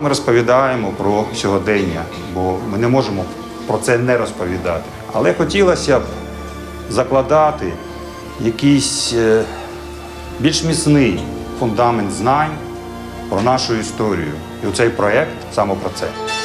Ми розповідаємо про сьогодення, бо ми не можемо про це не розповідати. Але хотілося б закладати якийсь е, більш міцний фундамент знань про нашу історію. І цей проєкт саме про це.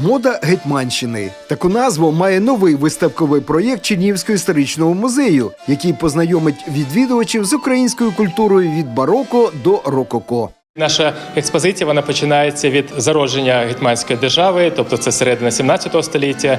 Мода Гетьманщини. Таку назву має новий виставковий проєкт Чернівського історичного музею, який познайомить відвідувачів з українською культурою від бароко до рококо. Наша експозиція вона починається від зародження гетьманської держави, тобто це середина 17 століття,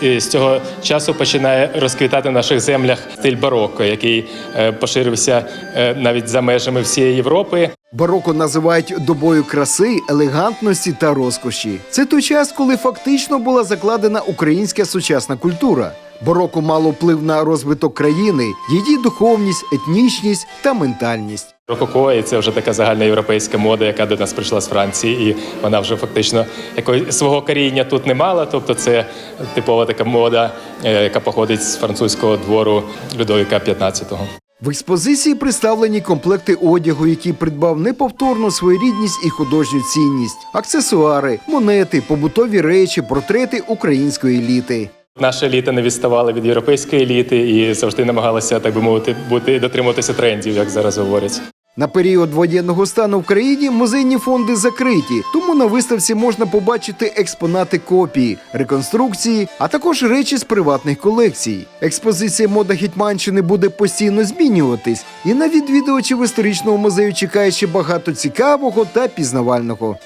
і з цього часу починає розквітати в наших землях стиль бароко, який е, поширився е, навіть за межами всієї Європи. Бароко називають добою краси, елегантності та розкоші. Це той час, коли фактично була закладена українська сучасна культура. Бароко мало вплив на розвиток країни, її духовність, етнічність та ментальність. Рококо, і це вже така загальна європейська мода, яка до нас прийшла з Франції, і вона вже фактично якої свого коріння тут не мала. Тобто, це типова така мода, е, яка походить з французького двору Людовіка XV. В експозиції представлені комплекти одягу, які придбав неповторну своєрідність і художню цінність, аксесуари, монети, побутові речі, портрети української еліти. Наша еліта не відставала від європейської еліти і завжди намагалася, так би мовити, бути дотримуватися трендів, як зараз говорять. На період воєнного стану в країні музейні фонди закриті, тому на виставці можна побачити експонати копії, реконструкції, а також речі з приватних колекцій. Експозиція мода Гетьманщини буде постійно змінюватись, і на відвідувачів історичного музею чекає ще багато цікавого та пізнавального.